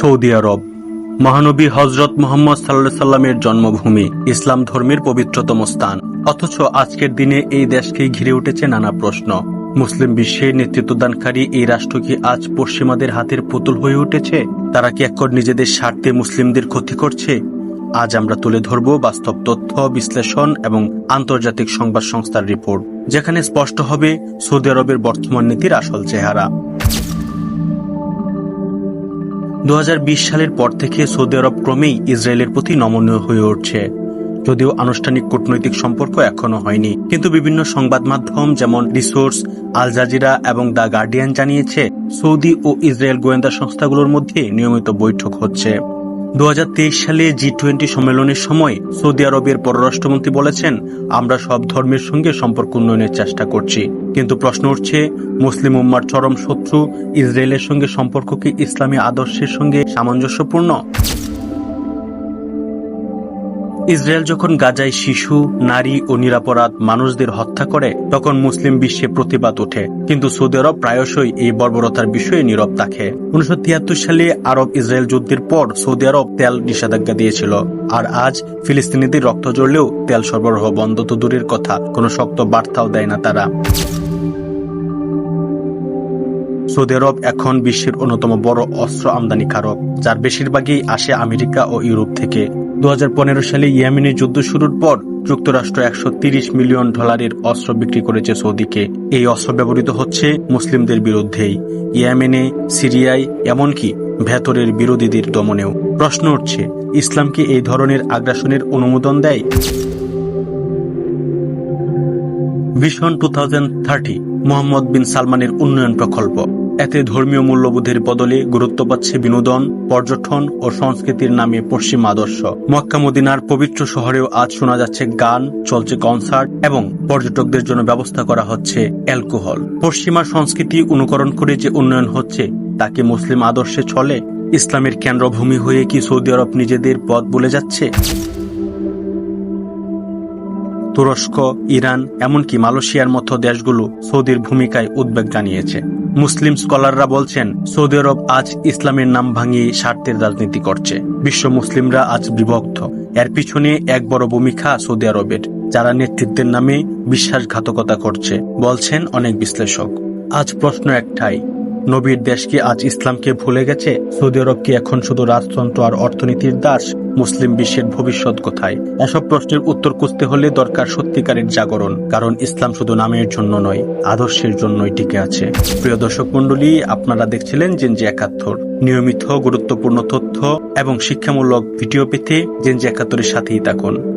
Saudi আরব। মহানবী হজরত মোহাম্মদ সাল্লাহ সাল্লামের জন্মভূমি ইসলাম ধর্মের পবিত্রতম স্থান। অথচ আজকের দিনে এই দেশকেই ঘিরে উঠেছে নানা প্রশ্ন। মুসলিম বিশ্বের নেতৃত্বদানকারী এই রাষ্ট্র কি আজ পশ্চিমাদের হাতের পুতুল হয়ে উঠেছে? তারা কি একর নিজেদের স্বার্থে মুসলিমদের ক্ষতি করছে? আজ আমরা তুলে ধরব বাস্তব তথ্য, বিশ্লেষণ এবং আন্তর্জাতিক সংবাদ সংস্থার রিপোর্ট, যেখানে স্পষ্ট হবে সৌদি আরবের বর্তমান নীতির আসল চেহারা। দু হাজার বিশ সালের পর থেকে সৌদি আরব ক্রমেই ইসরায়েলের প্রতি নমনীয় হয়ে উঠছে। যদিও আনুষ্ঠানিক কূটনৈতিক সম্পর্ক এখনও হয়নি, কিন্তু বিভিন্ন সংবাদ মাধ্যম যেমন রিসোর্স, আল জাজিরা এবং দ্য গার্ডিয়ান জানিয়েছে, সৌদি ও ইসরায়েল গোয়েন্দা সংস্থাগুলোর মধ্যে নিয়মিত বৈঠক হচ্ছে। দু হাজার তেইশ সালে জি টোয়েন্টি সম্মেলনের সময় সৌদি আরবের পররাষ্ট্রমন্ত্রী বলেছেন, আমরা সব ধর্মের সঙ্গে সম্পর্ক উন্নয়নের চেষ্টা করছি। কিন্তু প্রশ্ন উঠছে, মুসলিম উম্মার চরম শত্রু ইসরায়েলের সঙ্গে সম্পর্ক কি ইসলামী আদর্শের সঙ্গে সামঞ্জস্যপূর্ণ? ইসরায়েল যখন গাজায় শিশু, নারী ও নিরাপরাধ মানুষদের হত্যা করে, তখন মুসলিম বিশ্বে প্রতিবাদ ওঠে। কিন্তু সৌদি আরব প্রায়শই এই বর্বরতার বিষয়ে নীরব থাকে। উনিশশো তিয়াত্তর সালে আরব ইসরায়েল যুদ্ধের পর সৌদি আরব তেল নিষেধাজ্ঞা দিয়েছিল। আর আজ ফিলিস্তিনিদের রক্ত জ্বললেও তেল সরবরাহ বন্ধ তো দূরের কথা, কোনো শক্ত বার্তাও দেয় না তারা। সৌদি আরব এখন বিশ্বের অন্যতম বড় অস্ত্র আমদানিকারক, যার বেশিরভাগই আসে আমেরিকা ও ইউরোপ থেকে। দু হাজার পনেরো সালে ইয়েমেনের যুদ্ধ শুরুর পর যুক্তরাষ্ট্র একশো মিলিয়ন ডলারের অস্ত্র বিক্রি করেছে সৌদিকে। এই অস্ত্র ব্যবহৃত হচ্ছে মুসলিমদের বিরুদ্ধেই, ইয়েমেনে, সিরিয়ায়, এমনকি ভেতরের বিরোধীদের দমনেও। প্রশ্ন উঠছে, ইসলাম কি এই ধরনের আগ্রাসনের অনুমোদন দেয়? Vision two thousand thirty Mohammed bin সালমানের উন্নয়ন প্রকল্প। এতে ধর্মীয় মূল্যবোধের বদলে গুরুত্ব পাচ্ছে বিনোদন, পর্যটন ও সংস্কৃতির নামে পশ্চিম আদর্শ। মক্কা মদিনার পবিত্র শহরেও আজ শোনা যাচ্ছে গান, চলছে কনসার্ট এবং পর্যটকদের জন্য ব্যবস্থা করা হচ্ছে অ্যালকোহল। পশ্চিমা সংস্কৃতি অনুকরণ করে যে উন্নয়ন হচ্ছে তাকে মুসলিম আদর্শে চলে? ইসলামের কেন্দ্রভূমি হয়ে কি সৌদি আরব নিজেদের পথ বলে যাচ্ছে? তুরস্ক, ইরান, এমনকি মালয়েশিয়ার মতো দেশগুলো সৌদির ভূমিকায় উদ্বেগ জানিয়েছে। মুসলিম স্কলাররা বলছেন, সৌদি আরব আজ ইসলামের নাম ভাঙিয়ে স্বার্থের রাজনীতি করছে। বিশ্ব মুসলিমরা আজ বিভক্ত। এর পিছনে এক বড় ভূমিকা সৌদি আরবের, যারা নেতৃত্বের নামে বিশ্বাসঘাতকতা করছে, বলছেন অনেক বিশ্লেষক। আজ প্রশ্ন একটাই, নবীর দেশ কি আজ ইসলামকে ভুলে গেছে? সৌদি আরব কি এখন শুধু রাজতন্ত্র আর অর্থনীতির দাস? মুসলিম বিশ্বের ভবিষ্যৎ কোথায়? এসব প্রশ্নের উত্তর খুঁজতে হলে দরকার সত্যিকারের জাগরণ, কারণ ইসলাম শুধু নামের জন্য নয়, আদর্শের জন্যই টিকে আছে। প্রিয় দর্শক মন্ডলী আপনারা দেখছিলেন জেনজি একাত্তর। নিয়মিত গুরুত্বপূর্ণ তথ্য এবং শিক্ষামূলক ভিডিও পেতে জেনজি একাত্তরের সাথেই থাকুন।